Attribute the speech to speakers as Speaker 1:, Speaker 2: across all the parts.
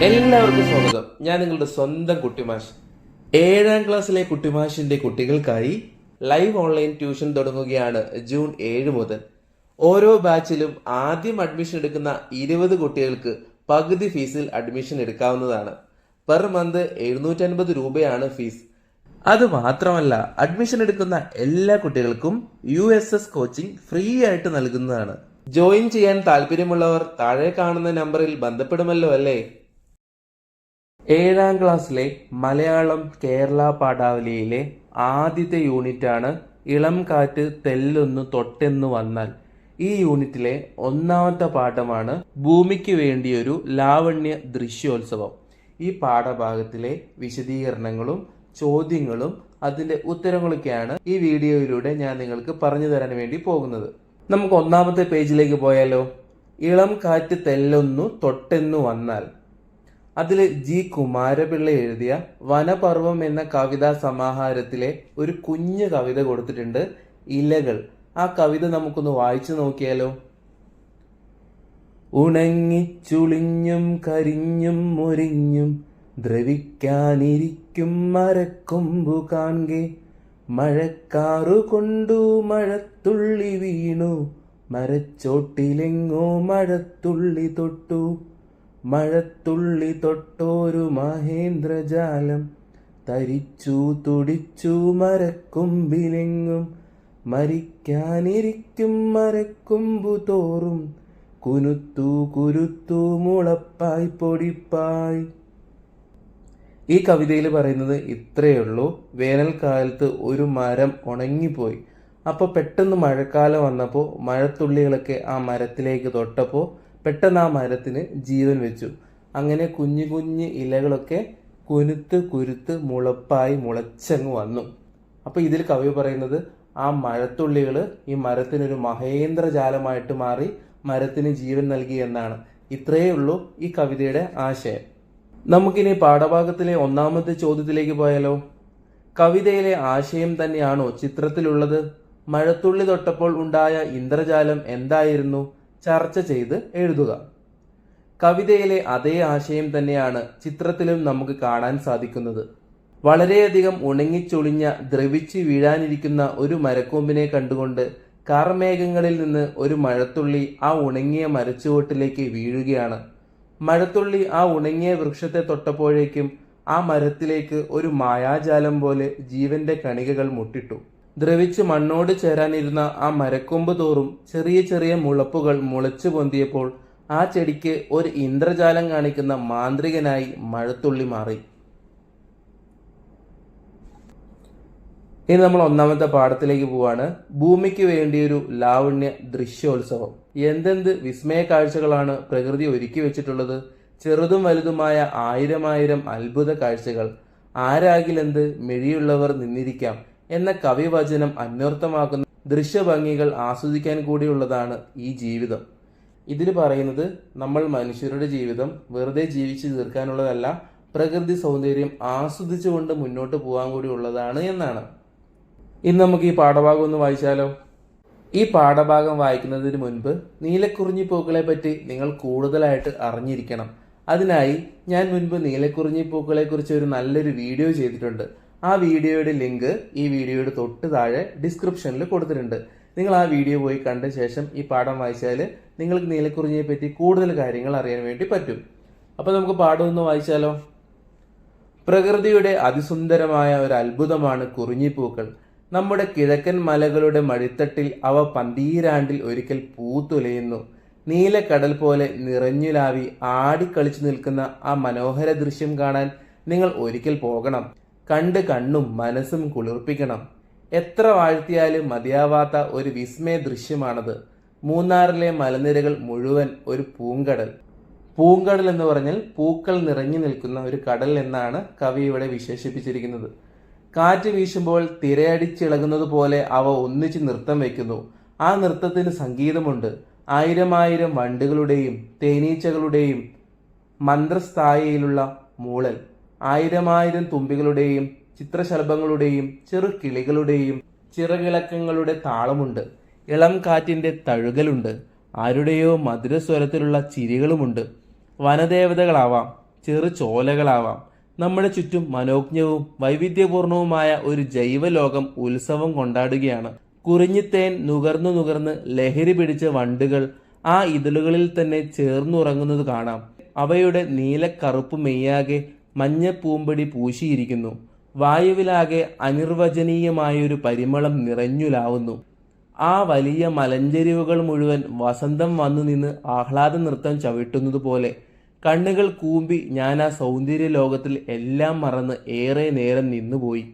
Speaker 1: എല്ലാവർക്കും സ്വാഗതം. ഞാൻ നിങ്ങളുടെ സ്വന്തം കുട്ടിമാഷ്. ഏഴാം ക്ലാസ്സിലെ കുട്ടിമാഷിന്റെ കുട്ടികൾക്കായി ലൈവ് ഓൺലൈൻ ട്യൂഷൻ തുടങ്ങുകയാണ് ജൂൺ ഏഴ് മുതൽ. ഓരോ ബാച്ചിലും ആദ്യം അഡ്മിഷൻ എടുക്കുന്ന ഇരുപത് കുട്ടികൾക്ക് പകുതി ഫീസിൽ അഡ്മിഷൻ എടുക്കാവുന്നതാണ്. പെർ മന്ത് എഴുന്നൂറ്റൻപത് രൂപയാണ് ഫീസ് അത് മാത്രമല്ല അഡ്മിഷൻ എടുക്കുന്ന എല്ലാ കുട്ടികൾക്കും U S S coaching free ആയിട്ട് നൽകുന്നതാണ്. ജോയിൻ ചെയ്യാൻ താല്പര്യമുള്ളവർ താഴെ കാണുന്ന നമ്പറിൽ ബന്ധപ്പെടുമല്ലോ അല്ലേ? ഏഴാം ക്ലാസ്സിലെ മലയാളം കേരള പാഠാവലിയിലെ ആദ്യത്തെ യൂണിറ്റാണ് ഇളം കാറ്റ് തെല്ലൊന്ന് തൊട്ടെന്ന് വന്നാൽ. ഈ യൂണിറ്റിലെ ഒന്നാമത്തെ പാഠമാണ് ഭൂമിക്ക് വേണ്ടിയൊരു ലാവണ്യ ദൃശ്യോത്സവം. ഈ പാഠഭാഗത്തിലെ വിശദീകരണങ്ങളും ചോദ്യങ്ങളും അതിന്റെ ഉത്തരങ്ങളൊക്കെയാണ് ഈ വീഡിയോയിലൂടെ ഞാൻ നിങ്ങൾക്ക് പറഞ്ഞു തരാൻ വേണ്ടി പോകുന്നത്. നമുക്ക് ഒന്നാമത്തെ പേജിലേക്ക് പോയാലോ? ഇളം കാറ്റ് തെല്ലൊന്നു തൊട്ടെന്നു വന്നാൽ. അതിൽ ജി കുമാരപിള്ള എഴുതിയ വനപർവം എന്ന കവിതാ സമാഹാരത്തിലെ ഒരു കുഞ്ഞു കവിത കൊടുത്തിട്ടുണ്ട് ഇലകൾ. ആ കവിത നമുക്കൊന്ന് വായിച്ചു നോക്കിയാലോ? ഉണങ്ങിച്ചുളിഞ്ഞും കരിഞ്ഞും മുരിഞ്ഞും ദ്രവിക്കാനിരിക്കും മരക്കൊമ്പു കാൺകെ മഴക്കാറു കൊണ്ടു മഴത്തുള്ളി വീണു മരച്ചോട്ടിലെങ്ങോ മഴത്തുള്ളി തൊട്ടു. മഴത്തുള്ളി തൊട്ടോരു മഹേന്ദ്രജാലം തരിച്ചു തുടിച്ചു മരക്കൊമ്പിലെങ്ങും മരിക്കാനിരിക്കും മരക്കൊമ്പു തോറും കുനുത്തു കുരുത്തു മുളപ്പായി പൊടിപ്പായി. ഈ കവിതയിൽ പറയുന്നത് ഇത്രയേ ഉള്ളൂ വേനൽക്കാലത്ത് ഒരു മരം ഉണങ്ങിപ്പോയി. അപ്പോൾ പെട്ടെന്ന് മഴക്കാലം വന്നപ്പോൾ മഴത്തുള്ളികളൊക്കെ ആ മരത്തിലേക്ക് തൊട്ടപ്പോൾ പെട്ടെന്ന് ആ മരത്തിന് ജീവൻ വെച്ചു. അങ്ങനെ കുഞ്ഞു കുഞ്ഞു ഇലകളൊക്കെ കുനുത്ത് കുരുത്ത് മുളപ്പായി മുളച്ചങ്ങ് വന്നു. അപ്പോൾ ഇതിൽ കവി പറയുന്നത് ആ മഴത്തുള്ളികൾ ഈ മരത്തിനൊരു മഹേന്ദ്രജാലമായിട്ട് മാറി മരത്തിന് ജീവൻ നൽകി എന്നാണ്. ഇത്രയേ ഉള്ളൂ ഈ കവിതയുടെ ആശയം. നമുക്കിനി പാഠഭാഗത്തിലെ ഒന്നാമത്തെ ചോദ്യത്തിലേക്ക് പോയാലോ? കവിതയിലെ ആശയം തന്നെയാണോ ചിത്രത്തിലുള്ളത്? മഴത്തുള്ളി തൊട്ടപ്പോൾ ഉണ്ടായ ഇന്ദ്രജാലം എന്തായിരുന്നു? ചർച്ച ചെയ്ത് എഴുതുക. കവിതയിലെ അതേ ആശയം തന്നെയാണ് ചിത്രത്തിലും നമുക്ക് കാണാൻ സാധിക്കുന്നത്. വളരെയധികം ഉണങ്ങിച്ചൊളിഞ്ഞ ദ്രവിച്ച് വീഴാനിരിക്കുന്ന ഒരു മരക്കൊമ്പിനെ കണ്ടുകൊണ്ട് കാർമേഘങ്ങളിൽ നിന്ന് ഒരു മഴത്തുള്ളി ആ ഉണങ്ങിയ മരച്ചുവട്ടിലേക്ക് വീഴുകയാണ്. മഴത്തുള്ളി ആ ഉണങ്ങിയ വൃക്ഷത്തെ തൊട്ടപ്പോഴേക്കും ആ മരത്തിലേക്ക് ഒരു മായാജാലം പോലെ ജീവന്റെ കണികകൾ മുട്ടിട്ടു. ദ്രവിച്ച് മണ്ണോട് ചേരാനിരുന്ന ആ മരക്കൊമ്പ് തോറും ചെറിയ ചെറിയ മുളപ്പുകൾ മുളച്ചു പൊന്തിയപ്പോൾ ആ ചെടിക്ക് ഒരു ഇന്ദ്രജാലം കാണിക്കുന്ന മാന്ത്രികനായി മഴത്തുള്ളി മാറി. ഇനി നമ്മൾ ഒന്നാമത്തെ പാഠത്തിലേക്ക് പോവാണ്. ഭൂമിക്ക് വേണ്ടിയൊരു ലാവണ്യ ദൃശ്യോത്സവം. എന്തെന്ത് വിസ്മയ കാഴ്ചകളാണ് പ്രകൃതി ഒരുക്കി വെച്ചിട്ടുള്ളത്? ചെറുതും വലുതുമായ ആയിരമായിരം അത്ഭുത കാഴ്ചകൾ. ആരാകിലെന്ത് മെഴിയുള്ളവർ നിന്നിരിക്കാം. എന്ന കവിവചനം അന്വർത്ഥമാക്കുന്ന ദൃശ്യഭംഗികൾ ആസ്വദിക്കാൻ കൂടിയുള്ളതാണ് ഈ ജീവിതം. ഇതിൽ പറയുന്നത് നമ്മൾ മനുഷ്യരുടെ ജീവിതം വെറുതെ ജീവിച്ചു തീർക്കാനുള്ളതല്ല പ്രകൃതി സൗന്ദര്യം ആസ്വദിച്ചുകൊണ്ട് മുന്നോട്ട് പോകാൻ കൂടി ഉള്ളതാണ് എന്നാണ്. ഇന്ന് നമുക്ക് ഈ പാഠഭാഗം ഒന്ന് വായിച്ചാലോ? ഈ പാഠഭാഗം വായിക്കുന്നതിന് മുൻപ് നീലക്കുറിഞ്ഞി പൂക്കളെ പറ്റി നിങ്ങൾ കൂടുതലായിട്ട് അറിഞ്ഞിരിക്കണം. അതിനായി ഞാൻ മുൻപ് നീലക്കുറിഞ്ഞി പൂക്കളെ കുറിച്ച് ഒരു നല്ലൊരു വീഡിയോ ചെയ്തിട്ടുണ്ട്. ആ വീഡിയോയുടെ ലിങ്ക് ഈ വീഡിയോയുടെ തൊട്ട് താഴെ ഡിസ്ക്രിപ്ഷനിൽ കൊടുത്തിട്ടുണ്ട്. നിങ്ങൾ ആ വീഡിയോ പോയി കണ്ട ശേഷം ഈ പാഠം വായിച്ചാൽ നിങ്ങൾക്ക് നീലക്കുറിഞ്ഞിയെ പറ്റി കൂടുതൽ കാര്യങ്ങൾ അറിയാൻ വേണ്ടി പറ്റും. അപ്പോൾ നമുക്ക് പാഠം ഒന്ന് വായിച്ചാലോ? പ്രകൃതിയുടെ അതിസുന്ദരമായ ഒരു അത്ഭുതമാണ് കുറിഞ്ഞിപ്പൂക്കൾ. നമ്മുടെ കിഴക്കൻ മലകളുടെ മഴിത്തട്ടിൽ അവ പന്തീരാണ്ടിൽ ഒരിക്കൽ പൂത്തുലയുന്നു. നീലക്കടൽ പോലെ നിറഞ്ഞുലാവി ആടിക്കളിച്ചു നിൽക്കുന്ന ആ മനോഹര ദൃശ്യം കാണാൻ നിങ്ങൾ ഒരിക്കൽ പോകണം. കണ്ട് കണ്ണും മനസ്സും കുളിർപ്പിക്കണം. എത്ര വാഴ്ത്തിയാലും മതിയാവാത്ത ഒരു വിസ്മയ ദൃശ്യമാണത്. മൂന്നാറിലെ മലനിരകൾ മുഴുവൻ ഒരു പൂങ്കടൽ. പൂങ്കടൽ എന്ന് പറഞ്ഞാൽ പൂക്കൾ നിറഞ്ഞു നിൽക്കുന്ന ഒരു കടൽ എന്നാണ് കവി ഇവിടെ വിശേഷിപ്പിച്ചിരിക്കുന്നത്. കാറ്റ് വീശുമ്പോൾ തിരയടിച്ചിളകുന്നത് പോലെ അവ ഒന്നിച്ച് നൃത്തം വയ്ക്കുന്നു. ആ നൃത്തത്തിന് സംഗീതമുണ്ട്. ആയിരമായിരം വണ്ടുകളുടെയും തേനീച്ചകളുടെയും മന്ത്രസ്ഥായിയിലുള്ള മൂളൽ. ആയിരമായിരം തുമ്പികളുടെയും ചിത്രശലഭങ്ങളുടെയും ചെറു കിളികളുടെയും ചിറകിളക്കങ്ങളുടെ താളമുണ്ട്. ഇളം കാറ്റിന്റെ തഴുകലുണ്ട്. ആരുടെയോ മധുരസ്വരത്തിലുള്ള ചിരികളുമുണ്ട്. വനദേവതകളാവാം ചെറു ചോലകളാവാം. നമ്മുടെ ചുറ്റും മനോജ്ഞവും വൈവിധ്യപൂർണവുമായ ഒരു ജൈവലോകം ഉത്സവം കൊണ്ടാടുകയാണ്. കുറിഞ്ഞിത്തേൻ നുകർന്നു നുകർന്ന് ലഹരി പിടിച്ച വണ്ടുകൾ ആ ഇതളുകളിൽ തന്നെ ചേർന്നുറങ്ങുന്നത് കാണാം. അവയുടെ നീലക്കറുപ്പ് മെയ്യാകെ മഞ്ഞ പൂമ്പടി പൂശിയിരിക്കുന്നു. വായുവിലാകെ അനിർവചനീയമായൊരു പരിമളം നിറഞ്ഞുലാവുന്നു. ആ വലിയ മലഞ്ചെരിവുകൾ മുഴുവൻ വസന്തം വന്നു നിന്ന് ആഹ്ലാദ നൃത്തം ചവിട്ടുന്നത് പോലെ കണ്ണുകൾ കൂമ്പി ഞാൻ ആ സൗന്ദര്യ ലോകത്തിൽ എല്ലാം മറന്ന് ഏറെ നേരം നിന്നുപോയി.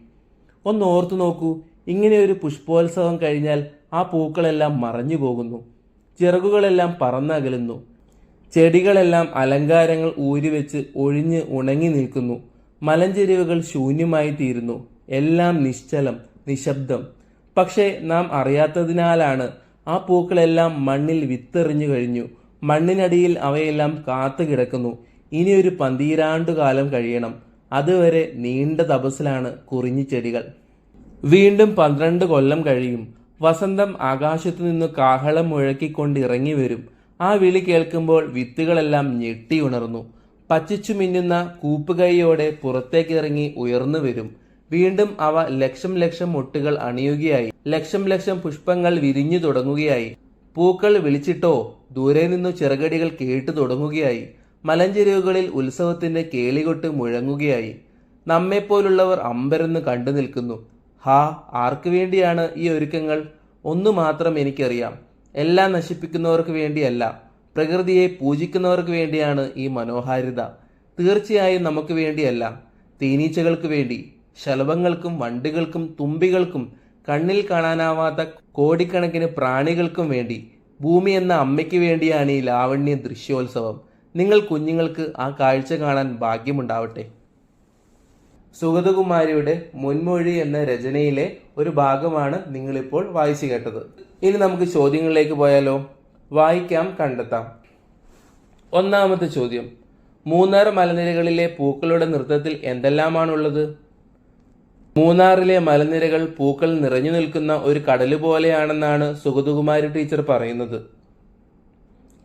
Speaker 1: ഒന്ന് ഓർത്തു നോക്കൂ ഇങ്ങനെ ഒരു പുഷ്പോത്സവം കഴിഞ്ഞാൽ ആ പൂക്കളെല്ലാം മറഞ്ഞു പോകുന്നു ചിറകുകളെല്ലാം പറന്നകലുന്നു. ചെടികളെല്ലാം അലങ്കാരങ്ങൾ ഊരിവെച്ച് ഒഴിഞ്ഞ് ഉണങ്ങി നിൽക്കുന്നു. മലഞ്ചെരിവുകൾ ശൂന്യമായി തീരുന്നു. എല്ലാം നിശ്ചലം നിശബ്ദം. പക്ഷേ നാം അറിയാത്തതിനാലാണ് ആ പൂക്കളെല്ലാം മണ്ണിൽ വിത്തെറിഞ്ഞു കഴിഞ്ഞു. മണ്ണിനടിയിൽ അവയെല്ലാം കാത്തു കിടക്കുന്നു. ഇനിയൊരു പന്തീരാണ്ടു കാലം കഴിയണം. അതുവരെ നീണ്ട തപസ്സിലാണ് ചെടികൾ. വീണ്ടും പന്ത്രണ്ട് കൊല്ലം കഴിയും. വസന്തം ആകാശത്തു നിന്ന് കാഹളം മുഴക്കിക്കൊണ്ട് ഇറങ്ങി വരും. ആ വിളി കേൾക്കുമ്പോൾ വിത്തുകളെല്ലാം ഞെട്ടിയുണർന്നു പച്ചിച്ചു മിന്നുന്ന കൂപ്പുകൈയോടെ പുറത്തേക്കിറങ്ങി ഉയർന്നു വരും. വീണ്ടും അവ ലക്ഷം ലക്ഷം മുട്ടുകൾ അണിയുകയായി. ലക്ഷം ലക്ഷം പുഷ്പങ്ങൾ വിരിഞ്ഞു തുടങ്ങുകയായി. പൂക്കൾ വിളിച്ചിട്ടോ ദൂരെ നിന്നു ചിറകടികൾ കേട്ടു തുടങ്ങുകയായി. മലഞ്ചെരുവുകളിൽ ഉത്സവത്തിന്റെ കേളികൊട്ട് മുഴങ്ങുകയായി. നമ്മെപ്പോലുള്ളവർ അമ്പരന്ന് കണ്ടു നിൽക്കുന്നു. ഹാ ആർക്കു വേണ്ടിയാണ് ഈ ഒരുക്കങ്ങൾ? ഒന്നു മാത്രം എനിക്കറിയാം. എല്ലാം നശിപ്പിക്കുന്നവർക്ക് വേണ്ടിയല്ല പ്രകൃതിയെ പൂജിക്കുന്നവർക്ക് വേണ്ടിയാണ് ഈ മനോഹാരിത. തീർച്ചയായും നമുക്ക് വേണ്ടിയല്ല തേനീച്ചകൾക്ക് വേണ്ടി ശലഭങ്ങൾക്കും വണ്ടുകൾക്കും തുമ്പികൾക്കും കണ്ണിൽ കാണാനാവാത്ത കോടിക്കണക്കിന് പ്രാണികൾക്കും വേണ്ടി ഭൂമി എന്ന അമ്മയ്ക്ക് വേണ്ടിയാണ് ഈ ലാവണ്യ ദൃശ്യോത്സവം. നിങ്ങൾ കുഞ്ഞുങ്ങൾക്ക് ആ കാഴ്ച കാണാൻ ഭാഗ്യമുണ്ടാവട്ടെ. സുഗതകുമാരിയുടെ മുൻമൊഴി എന്ന രചനയിലെ ഒരു ഭാഗമാണ് നിങ്ങളിപ്പോൾ വായിച്ചു കേട്ടത്. ഇനി നമുക്ക് ചോദ്യങ്ങളിലേക്ക് പോയാലോ? വായിക്കാം കണ്ടെത്താം. ഒന്നാമത്തെ ചോദ്യം. മൂന്നാർ മലനിരകളിലെ പൂക്കളുടെ നൃത്തത്തിൽ എന്തെല്ലാമാണുള്ളത്? മൂന്നാറിലെ മലനിരകൾ പൂക്കൾ നിറഞ്ഞു നിൽക്കുന്ന ഒരു കടൽ പോലെയാണെന്നാണ് സുഗതകുമാരി ടീച്ചർ പറയുന്നത്.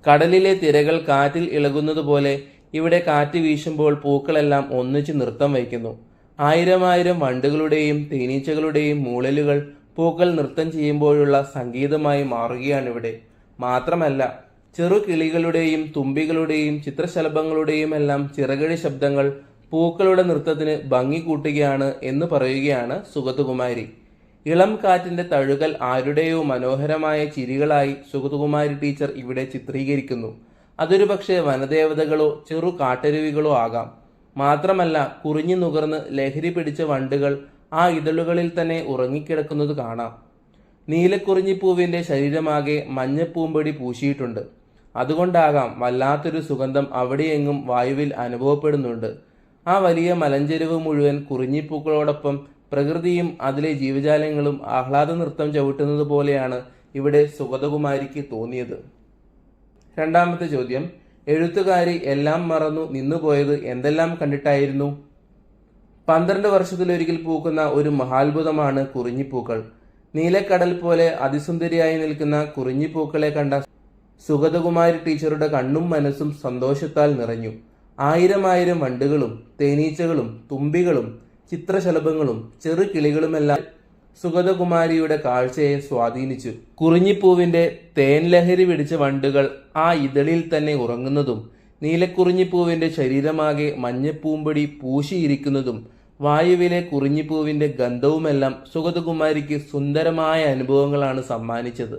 Speaker 1: കടലിലെ തിരകൾ കാറ്റിൽ ഇളകുന്നത് പോലെ ഇവിടെ കാറ്റ് വീശുമ്പോൾ പൂക്കളെല്ലാം ഒന്നിച്ച് നൃത്തം വയ്ക്കുന്നു. ആയിരം ആയിരം വണ്ടുകളുടെയും തേനീച്ചകളുടെയും മൂളലുകൾ പൂക്കൾ നൃത്തം ചെയ്യുമ്പോഴുള്ള സംഗീതമായി മാറുകയാണിവിടെ. മാത്രമല്ല ചെറു കിളികളുടെയും തുമ്പികളുടെയും ചിത്രശലഭങ്ങളുടെയും എല്ലാം ചിറകടി ശബ്ദങ്ങൾ പൂക്കളുടെ നൃത്തത്തിന് ഭംഗി കൂട്ടുകയാണ് എന്ന് പറയുകയാണ് സുഗതകുമാരി. ഇളം കാറ്റിന്റെ തഴുകൽ ആരുടെയോ മനോഹരമായ ചിരികളായി സുഗതകുമാരി ടീച്ചർ ഇവിടെ ചിത്രീകരിക്കുന്നു. അതൊരു പക്ഷേ വനദേവതകളോ ചെറു കാട്ടരുവികളോ ആകാം. മാത്രമല്ല കുറിഞ്ഞു നുകർന്ന് ലഹരി പിടിച്ച വണ്ടുകൾ ആ ഇതളുകളിൽ തന്നെ ഉറങ്ങിക്കിടക്കുന്നത് കാണാം. നീലക്കുറിഞ്ഞിപ്പൂവിന്റെ ശരീരമാകെ മഞ്ഞപ്പൂമ്പടി പൂശിയിട്ടുണ്ട്. അതുകൊണ്ടാകാം വല്ലാത്തൊരു സുഗന്ധം അവിടെയെങ്ങും വായുവിൽ അനുഭവപ്പെടുന്നുണ്ട്. ആ വലിയ മലഞ്ചെരുവ് മുഴുവൻ കുറിഞ്ഞിപ്പൂക്കളോടൊപ്പം പ്രകൃതിയും അതിലെ ജീവജാലങ്ങളും ആഹ്ലാദ നൃത്തം ചവിട്ടുന്നത് പോലെയാണ് ഇവിടെ സുഗതകുമാരിക്ക് തോന്നിയത്. രണ്ടാമത്തെ ചോദ്യം എഴുത്തുകാരി എല്ലാം മറന്നു നിന്നുപോയത് എന്തെല്ലാം കണ്ടിട്ടായിരുന്നു? പന്ത്രണ്ട് വർഷത്തിലൊരിക്കൽ പൂക്കുന്ന ഒരു മഹാത്ഭുതമാണ് കുറിഞ്ഞിപ്പൂക്കൾ. നീലക്കടൽ പോലെ അതിസുന്ദരിയായി നിൽക്കുന്ന കുറിഞ്ഞിപ്പൂക്കളെ കണ്ട സുഗതകുമാരി ടീച്ചറുടെ കണ്ണും മനസ്സും സന്തോഷത്താൽ നിറഞ്ഞു. ആയിരം ആയിരം വണ്ടുകളും തേനീച്ചകളും തുമ്പികളും ചിത്രശലഭങ്ങളും ചെറു കിളികളുമെല്ലാം സുഗതകുമാരിയുടെ കാഴ്ചയെ സ്വാധീനിച്ചു. കുറിഞ്ഞിപ്പൂവിന്റെ തേൻലഹരി പിടിച്ച വണ്ടുകൾ ആ ഇതളിൽ തന്നെ ഉറങ്ങുന്നതും നീലക്കുറിഞ്ഞിപ്പൂവിന്റെ ശരീരമാകെ മഞ്ഞപ്പൂമ്പടി പൂശിയിരിക്കുന്നതും വായുവിലെ കുറിഞ്ഞിപ്പൂവിന്റെ ഗന്ധവുമെല്ലാം സുഗതകുമാരിക്ക് സുന്ദരമായ അനുഭവങ്ങളാണ് സമ്മാനിച്ചത്.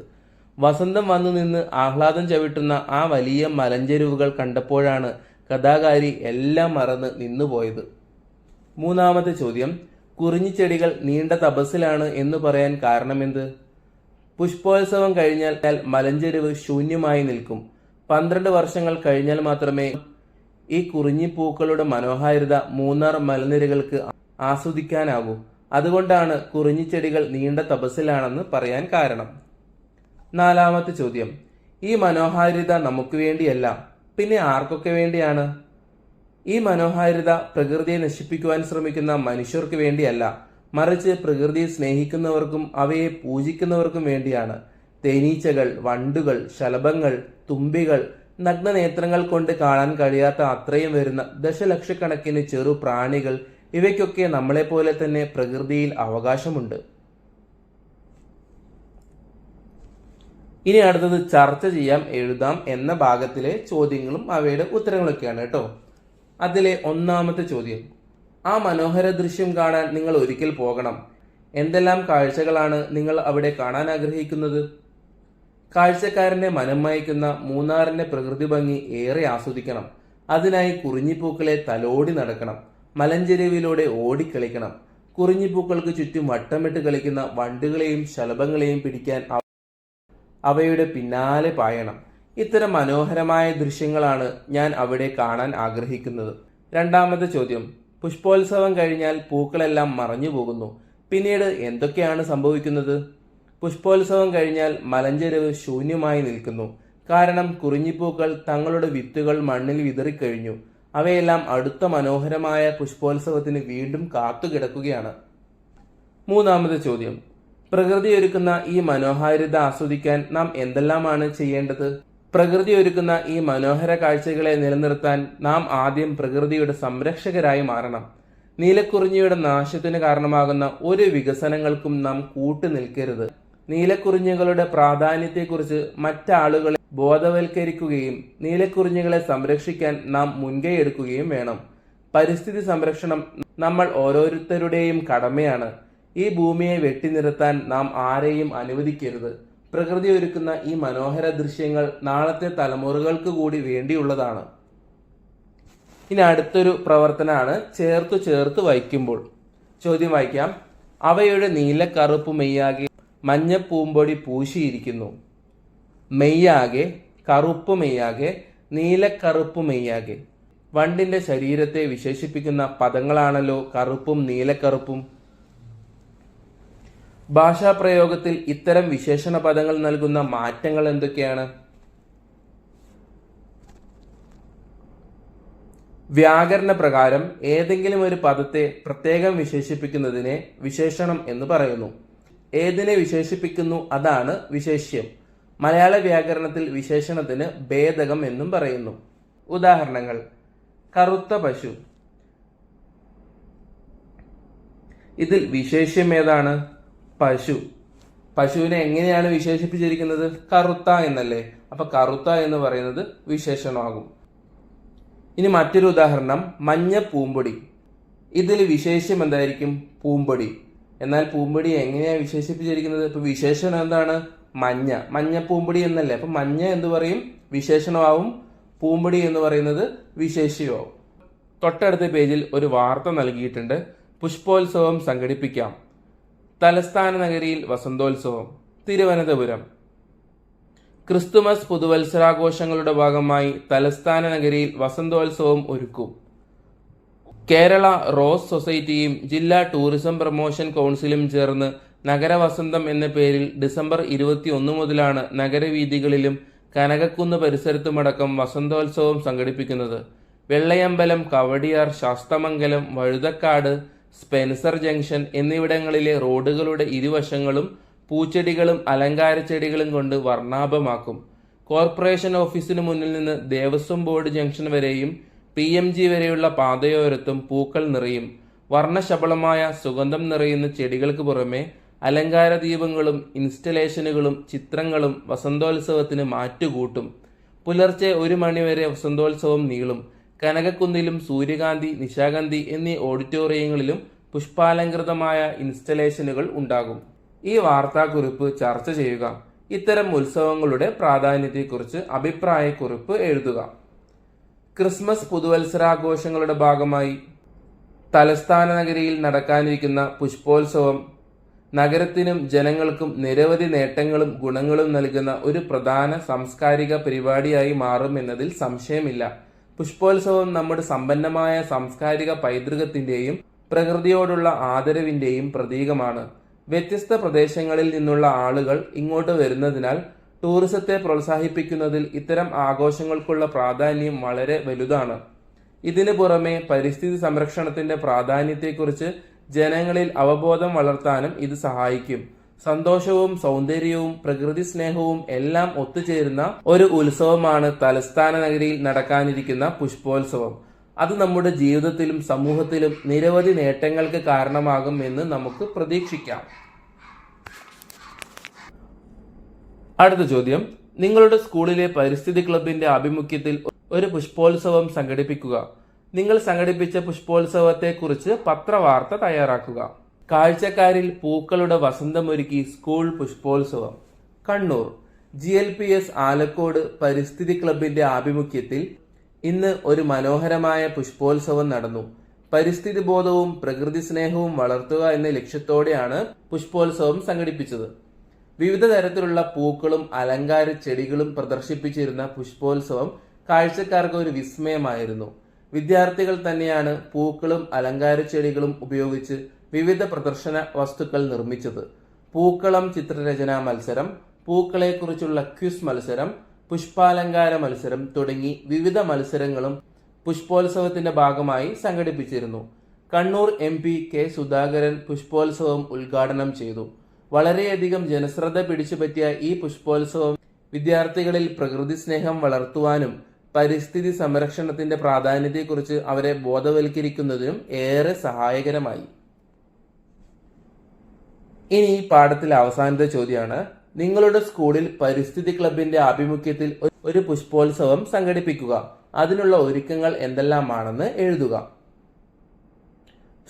Speaker 1: വസന്തം വന്നു നിന്ന് ആഹ്ലാദം ചവിട്ടുന്ന ആ വലിയ മലഞ്ചെരുവുകൾ കണ്ടപ്പോഴാണ് കഥാകാരി എല്ലാം മറന്ന് നിന്നുപോയത്. മൂന്നാമത്തെ ചോദ്യം കുറിഞ്ഞിച്ചെടികൾ നീണ്ട തപസ്സിലാണ് എന്ന് പറയാൻ കാരണമെന്ത്? പുഷ്പോത്സവം കഴിഞ്ഞാൽ മലഞ്ചെരുവ് ശൂന്യമായി നിൽക്കും. പന്ത്രണ്ട് വർഷങ്ങൾ കഴിഞ്ഞാൽ മാത്രമേ ഈ കുറിഞ്ഞിപ്പൂക്കളുടെ മനോഹാരിത മൂന്നാർ മലനിരകൾക്ക് ആസ്വദിക്കാനാകൂ. അതുകൊണ്ടാണ് കുറിഞ്ഞിച്ചെടികൾ നീണ്ട തപസ്സിലാണെന്ന് പറയാൻ കാരണം. നാലാമത്തെ ചോദ്യം. ഈ മനോഹാരിത നമുക്ക് വേണ്ടിയല്ല പിന്നെ ആർക്കൊക്കെ വേണ്ടിയാണ്? ഈ മനോഹാരിത പ്രകൃതിയെ നശിപ്പിക്കുവാൻ ശ്രമിക്കുന്ന മനുഷ്യർക്ക് വേണ്ടിയല്ല മറിച്ച് പ്രകൃതിയെ സ്നേഹിക്കുന്നവർക്കും അവയെ പൂജിക്കുന്നവർക്കും വേണ്ടിയാണ്. തേനീച്ചകൾ വണ്ടുകൾ ശലഭങ്ങൾ തുമ്പികൾ നഗ്നനേത്രങ്ങൾ കൊണ്ട് കാണാൻ കഴിയാത്ത അത്രയും വരുന്ന ദശലക്ഷക്കണക്കിന് ചെറു പ്രാണികൾ ഇവയ്ക്കൊക്കെ നമ്മളെപ്പോലെ തന്നെ പ്രകൃതിയിൽ അവകാശമുണ്ട്. ഇനി അടുത്തത് ചർച്ച ചെയ്യാം എഴുതാം എന്ന ഭാഗത്തിലെ ചോദ്യങ്ങളും അവയുടെ ഉത്തരങ്ങളൊക്കെയാണ് കേട്ടോ. അതിലെ ഒന്നാമത്തെ ചോദ്യം ആ മനോഹര ദൃശ്യം കാണാൻ നിങ്ങൾ ഒരിക്കൽ പോകണം. എന്തെല്ലാം കാഴ്ചകളാണ് നിങ്ങൾ അവിടെ കാണാൻ ആഗ്രഹിക്കുന്നത്? കാഴ്ചക്കാരന്റെ മനംമയക്കുന്ന മൂന്നാറിന്റെ പ്രകൃതി ഭംഗി ഏറെ ആസ്വദിക്കണം. അതിനായി കുറിഞ്ഞിപ്പൂക്കളെ തലോടി നടക്കണം. മലഞ്ചെരുവിലൂടെ ഓടിക്കളിക്കണം. കുറിഞ്ഞിപ്പൂക്കൾക്ക് ചുറ്റും വട്ടമിട്ട് കളിക്കുന്ന വണ്ടുകളെയും ശലഭങ്ങളെയും പിടിക്കാൻ അവ- അവയുടെ പിന്നാലെ പായണം. ഇത്തരം മനോഹരമായ ദൃശ്യങ്ങളാണ് ഞാൻ അവിടെ കാണാൻ ആഗ്രഹിക്കുന്നത്. രണ്ടാമത്തെ ചോദ്യം. പുഷ്പോത്സവം കഴിഞ്ഞാൽ പൂക്കളെല്ലാം മറഞ്ഞു പോകുന്നു പിന്നീട് എന്തൊക്കെയാണ് സംഭവിക്കുന്നത്? പുഷ്പോത്സവം കഴിഞ്ഞാൽ മലഞ്ചെരുവ് ശൂന്യമായി നിൽക്കുന്നു. കാരണം കുറിഞ്ഞിപ്പൂക്കൾ തങ്ങളുടെ വിത്തുകൾ മണ്ണിൽ വിതറിക്കഴിഞ്ഞു. അവയെല്ലാം അടുത്ത മനോഹരമായ പുഷ്പോത്സവത്തിന് വീണ്ടും കാത്തുകിടക്കുകയാണ്. മൂന്നാമത്തെ ചോദ്യം. പ്രകൃതി ഒരുക്കുന്ന ഈ മനോഹാരിത ആസ്വദിക്കാൻ നാം എന്തെല്ലാമാണ് ചെയ്യേണ്ടത്? പ്രകൃതി ഒരുക്കുന്ന ഈ മനോഹര കാഴ്ചകളെ നിലനിർത്താൻ നാം ആദ്യം പ്രകൃതിയുടെ സംരക്ഷകരായി മാറണം. നീലക്കുറിഞ്ഞിയുടെ നാശത്തിന് കാരണമാകുന്ന ഒരു വികസനങ്ങൾക്കും നാം കൂട്ടു നിൽക്കരുത് നീലക്കുറിഞ്ഞികളുടെ പ്രാധാന്യത്തെക്കുറിച്ച് മറ്റാളുകളെ ബോധവൽക്കരിക്കുകയും നീലക്കുറിഞ്ഞുകളെ സംരക്ഷിക്കാൻ നാം മുൻകൈ എടുക്കുകയും വേണം. പരിസ്ഥിതി സംരക്ഷണം നമ്മൾ ഓരോരുത്തരുടെയും കടമയാണ്. ഈ ഭൂമിയെ വെട്ടിനിർത്താൻ നാം ആരെയും അനുവദിക്കരുത്. പ്രകൃതി ഒരുക്കുന്ന ഈ മനോഹര ദൃശ്യങ്ങൾ നാളത്തെ തലമുറകൾക്ക് കൂടി വേണ്ടിയുള്ളതാണ്. ഇനി അടുത്തൊരു പ്രവർത്തനമാണ് ചേർത്തു ചേർത്ത് വയ്ക്കുമ്പോൾ. ചോദ്യം വായിക്കാം. അവയുടെ നീല കറുപ്പ് മെയ്യാകെ മഞ്ഞ പൂമ്പൊടി പൂശിയിരിക്കുന്നു. മെയ്യാകെ കറുപ്പ് മെയ്യാകെ നീലക്കറുപ്പ് മെയ്യാകെ. വണ്ടിന്റെ ശരീരത്തെ വിശേഷിപ്പിക്കുന്ന പദങ്ങളാണല്ലോ കറുപ്പും നീലക്കറുപ്പും ഭാഷാപ്രയോഗത്തിൽ ഇത്തരം വിശേഷണ പദങ്ങൾ നൽകുന്ന മാറ്റങ്ങൾ എന്തൊക്കെയാണ്? വ്യാകരണ പ്രകാരം ഏതെങ്കിലും ഒരു പദത്തെ പ്രത്യേകം വിശേഷിപ്പിക്കുന്നതിനെ വിശേഷണം എന്ന് പറയുന്നു. ഏതിനെ വിശേഷിപ്പിക്കുന്നു അതാണ് വിശേഷ്യം. മലയാള വ്യാകരണത്തിൽ വിശേഷണത്തിന് ഭേദകം എന്നും പറയുന്നു. ഉദാഹരണങ്ങൾ. കറുത്ത പശു. ഇതിൽ വിശേഷ്യം ഏതാണ്? പശു. പശുവിനെ എങ്ങനെയാണ് വിശേഷിപ്പിച്ചിരിക്കുന്നത്? കറുത്ത എന്നല്ലേ. അപ്പൊ കറുത്ത എന്ന് പറയുന്നത് വിശേഷണമാകും. ഇനി മറ്റൊരു ഉദാഹരണം. മഞ്ഞ പൂമ്പൊടി. ഇതിൽ വിശേഷ്യം എന്തായിരിക്കും? പൂമ്പൊടി. എന്നാൽ പൂമ്പൊടി എങ്ങനെയാണ് വിശേഷിപ്പിച്ചിരിക്കുന്നത്? ഇപ്പൊ വിശേഷണം എന്താണ്? മഞ്ഞ. മഞ്ഞ പൂമ്പൊടി എന്നല്ലേ. അപ്പൊ മഞ്ഞ എന്ന് പറയും വിശേഷണമാവും. പൂമ്പൊടി എന്ന് പറയുന്നത് വിശേഷ്യമാവും തൊട്ടടുത്ത പേജിൽ ഒരു വാർത്ത നൽകിയിട്ടുണ്ട്. പുഷ്പോത്സവം സംഘടിപ്പിക്കാം. തലസ്ഥാന നഗരിയിൽ വസന്തോത്സവം. തിരുവനന്തപുരം. ക്രിസ്തുമസ് പുതുവത്സരാഘോഷങ്ങളുടെ ഭാഗമായി തലസ്ഥാന നഗരിയിൽ വസന്തോത്സവം ഒരുക്കും. കേരള റോസ് സൊസൈറ്റിയും ജില്ലാ ടൂറിസം പ്രൊമോഷൻ കൗൺസിലും ചേർന്ന് നഗരവസന്തം എന്ന പേരിൽ ഡിസംബർ ഇരുപത്തി ഒന്ന് മുതലാണ് നഗരവീഥികളിലും കനകക്കുന്ന് പരിസരത്തുമടക്കം വസന്തോത്സവം സംഘടിപ്പിക്കുന്നത്. വെള്ളയമ്പലം കവടിയാർ ശാസ്തമംഗലം വഴുതക്കാട് സ്പെൻസർ ജംഗ്ഷൻ എന്നിവിടങ്ങളിലെ റോഡുകളുടെ ഇരുവശങ്ങളും പൂച്ചെടികളും അലങ്കാര ചെടികളും കൊണ്ട് വർണാഭമാക്കും. കോർപ്പറേഷൻ ഓഫീസിന് മുന്നിൽ നിന്ന് ദേവസ്വം ബോർഡ് ജംഗ്ഷൻ വരെയും പി എം ജി വരെയുള്ള പാതയോരത്തും പൂക്കൾ നിറയും വർണശബളമായ സുഗന്ധം നിറയുന്ന ചെടികൾക്ക് പുറമെ അലങ്കാര ദീപങ്ങളും ഇൻസ്റ്റലേഷനുകളും ചിത്രങ്ങളും വസന്തോത്സവത്തിന് മാറ്റുകൂട്ടും. പുലർച്ചെ ഒരു മണിവരെ വസന്തോത്സവം നീളും. കനകക്കുന്നിലും സൂര്യകാന്തി നിശാഗന്ധി എന്നീ ഓഡിറ്റോറിയങ്ങളിലും പുഷ്പാലങ്കൃതമായ ഇൻസ്റ്റലേഷനുകൾ ഉണ്ടാകും. ഈ വാർത്താക്കുറിപ്പ് ചർച്ച ചെയ്യുക. ഇത്തരം ഉത്സവങ്ങളുടെ പ്രാധാന്യത്തെക്കുറിച്ച് അഭിപ്രായക്കുറിപ്പ് എഴുതുക. ക്രിസ്മസ് പുതുവത്സരാഘോഷങ്ങളുടെ ഭാഗമായി തലസ്ഥാന നഗരിയിൽ നടക്കാനിരിക്കുന്ന പുഷ്പോത്സവം നഗരത്തിനും ജനങ്ങൾക്കും നിരവധി നേട്ടങ്ങളും ഗുണങ്ങളും നൽകുന്ന ഒരു പ്രധാന സാംസ്കാരിക പരിപാടിയായി മാറും എന്നതിൽ സംശയമില്ല. പുഷ്പോത്സവം നമ്മുടെ സമ്പന്നമായ സാംസ്കാരിക പൈതൃകത്തിന്റെയും പ്രകൃതിയോടുള്ള ആദരവിന്റെയും പ്രതീകമാണ്. വ്യത്യസ്ത പ്രദേശങ്ങളിൽ നിന്നുള്ള ആളുകൾ ഇങ്ങോട്ട് വരുന്നതിനാൽ ടൂറിസത്തെ പ്രോത്സാഹിപ്പിക്കുന്നതിൽ ഇത്തരം ആഘോഷങ്ങൾക്കുള്ള പ്രാധാന്യം വളരെ വലുതാണ്. ഇതിനു പുറമെ പരിസ്ഥിതി സംരക്ഷണത്തിന്റെ പ്രാധാന്യത്തെക്കുറിച്ച് ജനങ്ങളിൽ അവബോധം വളർത്താനും ഇത് സഹായിക്കും. സന്തോഷവും സൗന്ദര്യവും പ്രകൃതി സ്നേഹവും എല്ലാം ഒത്തുചേരുന്ന ഒരു ഉത്സവമാണ് തലസ്ഥാന നഗരിയിൽ നടക്കാനിരിക്കുന്ന പുഷ്പോത്സവം. അത് നമ്മുടെ ജീവിതത്തിലും സമൂഹത്തിലും നിരവധി നേട്ടങ്ങൾക്ക് കാരണമാകും എന്ന് നമുക്ക് പ്രതീക്ഷിക്കാം. അടുത്ത ചോദ്യം. നിങ്ങളുടെ സ്കൂളിലെ പരിസ്ഥിതി ക്ലബിന്റെ ആഭിമുഖ്യത്തിൽ ഒരു പുഷ്പോത്സവം സംഘടിപ്പിക്കുക. നിങ്ങൾ സംഘടിപ്പിച്ച പുഷ്പോത്സവത്തെക്കുറിച്ച് പത്രവാർത്ത തയ്യാറാക്കുക. കാഴ്ചക്കാരിൽ പൂക്കളുടെ വസന്തമൊരുക്കി school പുഷ്പോത്സവം. Kannur. G L P S Alakode പരിസ്ഥിതി ക്ലബിന്റെ ആഭിമുഖ്യത്തിൽ ഇന്ന് ഒരു മനോഹരമായ പുഷ്പോത്സവം നടന്നു. പരിസ്ഥിതി ബോധവും പ്രകൃതി സ്നേഹവും വളർത്തുക എന്ന ലക്ഷ്യത്തോടെയാണ് പുഷ്പോത്സവം സംഘടിപ്പിച്ചത്. വിവിധ തരത്തിലുള്ള പൂക്കളും അലങ്കാര ചെടികളും പ്രദർശിപ്പിച്ചിരുന്ന പുഷ്പോത്സവം കാഴ്ചക്കാർക്ക് ഒരു വിസ്മയമായിരുന്നു. വിദ്യാർത്ഥികൾ തന്നെയാണ് പൂക്കളും അലങ്കാര ചെടികളും ഉപയോഗിച്ച് വിവിധ പ്രദർശന വസ്തുക്കൾ നിർമ്മിച്ചത്. പൂക്കളം ചിത്രരചനാ മത്സരം പൂക്കളെക്കുറിച്ചുള്ള ക്വിസ് മത്സരം പുഷ്പാലങ്കാര മത്സരം തുടങ്ങി വിവിധ മത്സരങ്ങളും പുഷ്പോത്സവത്തിന്റെ ഭാഗമായി സംഘടിപ്പിച്ചിരുന്നു. Kannur M P K Sudhakaran പുഷ്പോത്സവം ഉദ്ഘാടനം ചെയ്തു. വളരെയധികം ജനശ്രദ്ധ പിടിച്ചുപറ്റിയ ഈ പുഷ്പോത്സവം വിദ്യാർത്ഥികളിൽ പ്രകൃതി സ്നേഹം വളർത്തുവാനും പരിസ്ഥിതി സംരക്ഷണത്തിന്റെ പ്രാധാന്യത്തെക്കുറിച്ച് അവരെ ബോധവൽക്കരിക്കുന്നതിനും ഏറെ സഹായകരമായി. ഇനി ഈ പാഠത്തിലെ അവസാനത്തെ ചോദ്യമാണ്. നിങ്ങളുടെ സ്കൂളിൽ പരിസ്ഥിതി ക്ലബിന്റെ ആഭിമുഖ്യത്തിൽ ഒരു പുഷ്പോത്സവം സംഘടിപ്പിക്കുക. അതിനുള്ള ഒരുക്കങ്ങൾ എന്തെല്ലാമാണെന്ന് എഴുതുക.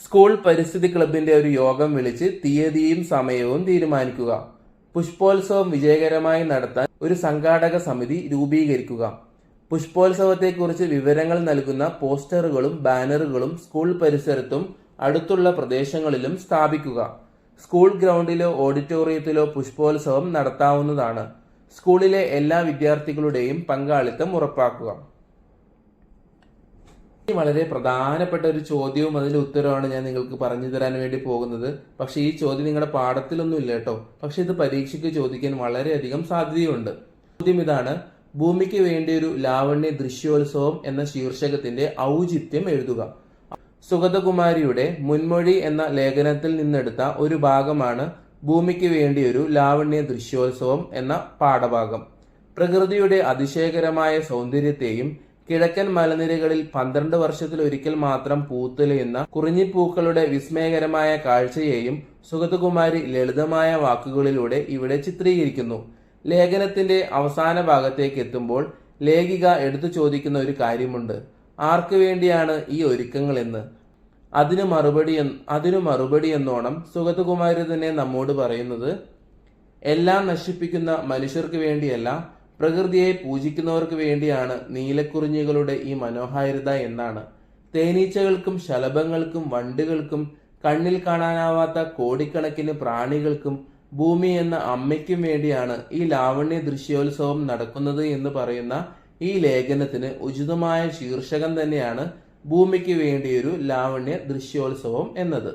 Speaker 1: സ്കൂൾ പരിസ്ഥിതി ക്ലബിന്റെ ഒരു യോഗം വിളിച്ച് തീയതിയും സമയവും തീരുമാനിക്കുക. പുഷ്പോത്സവം വിജയകരമായി നടത്താൻ ഒരു സംഘാടക സമിതി രൂപീകരിക്കുക. പുഷ്പോത്സവത്തെക്കുറിച്ച് വിവരങ്ങൾ നൽകുന്ന പോസ്റ്ററുകളും ബാനറുകളും സ്കൂൾ പരിസരത്തും അടുത്തുള്ള പ്രദേശങ്ങളിലും സ്ഥാപിക്കുക. സ്കൂൾ ഗ്രൗണ്ടിലോ ഓഡിറ്റോറിയത്തിലോ പുഷ്പോത്സവം നടത്താവുന്നതാണ്. സ്കൂളിലെ എല്ലാ വിദ്യാർത്ഥികളുടെയും പങ്കാളിത്തം ഉറപ്പാക്കുക. വളരെ പ്രധാനപ്പെട്ട ഒരു ചോദ്യവും അതിന്റെ ഉത്തരവാണ് ഞാൻ നിങ്ങൾക്ക് പറഞ്ഞു തരാൻ വേണ്ടി പോകുന്നത്. പക്ഷെ ഈ ചോദ്യം നിങ്ങളുടെ പാഠത്തിലൊന്നും ഇല്ല കേട്ടോ. പക്ഷെ ഇത് പരീക്ഷയ്ക്ക് ചോദിക്കാൻ വളരെയധികം സാധ്യതയുണ്ട്. ചോദ്യം ഇതാണ് ഭൂമിക്ക് വേണ്ടി ഒരു ലാവണ്യ ദൃശ്യോത്സവം എന്ന ശീർഷകത്തിന്റെ ഔചിത്യം എഴുതുക. സുഗതകുമാരിയുടെ മുൻമൊഴി എന്ന ലേഖനത്തിൽ നിന്നെടുത്ത ഒരു ഭാഗമാണ് ഭൂമിക്ക് വേണ്ടി ഒരു ലാവണ്യ ദൃശ്യോത്സവം എന്ന പാഠഭാഗം. പ്രകൃതിയുടെ അതിശയകരമായ സൗന്ദര്യത്തെയും കിഴക്കൻ മലനിരകളിൽ പന്ത്രണ്ട് വർഷത്തിലൊരിക്കൽ മാത്രം പൂത്തുലയുന്ന കുറിഞ്ഞിപ്പൂക്കളുടെ വിസ്മയകരമായ കാഴ്ചയെയും സുഗതകുമാരി ലളിതമായ വാക്കുകളിലൂടെ ഇവിടെ ചിത്രീകരിക്കുന്നു. ലേഖനത്തിന്റെ അവസാന ഭാഗത്തേക്ക് എത്തുമ്പോൾ ലേഖിക എടുത്തു ചോദിക്കുന്ന ഒരു കാര്യമുണ്ട്. ആർക്കു വേണ്ടിയാണ് ഈ ഒരുക്കങ്ങൾ എന്ന് അതിനു മറുപടി അതിനു മറുപടി എന്നോണം സുഗതകുമാരി തന്നെ നമ്മോട് പറയുന്നത് എല്ലാം നശിപ്പിക്കുന്ന മനുഷ്യർക്ക് വേണ്ടിയല്ല പ്രകൃതിയെ പൂജിക്കുന്നവർക്ക് വേണ്ടിയാണ് നീലക്കുറിഞ്ഞികളുടെ ഈ മനോഹാരിത എന്നാണ്. തേനീച്ചകൾക്കും ശലഭങ്ങൾക്കും വണ്ടുകൾക്കും കണ്ണിൽ കാണാനാവാത്ത കോടിക്കണക്കിന് പ്രാണികൾക്കും ഭൂമി എന്ന അമ്മയ്ക്കും വേണ്ടിയാണ് ഈ ലാവണ്യ ദൃശ്യോത്സവം നടക്കുന്നത് എന്ന് പറയുന്ന ഈ ലേഖനത്തിന് ഉചിതമായ ശീർഷകം തന്നെയാണ് ഭൂമിക്ക് വേണ്ടിയൊരു ലാവണ്യ ദൃശ്യോത്സവം എന്നത്.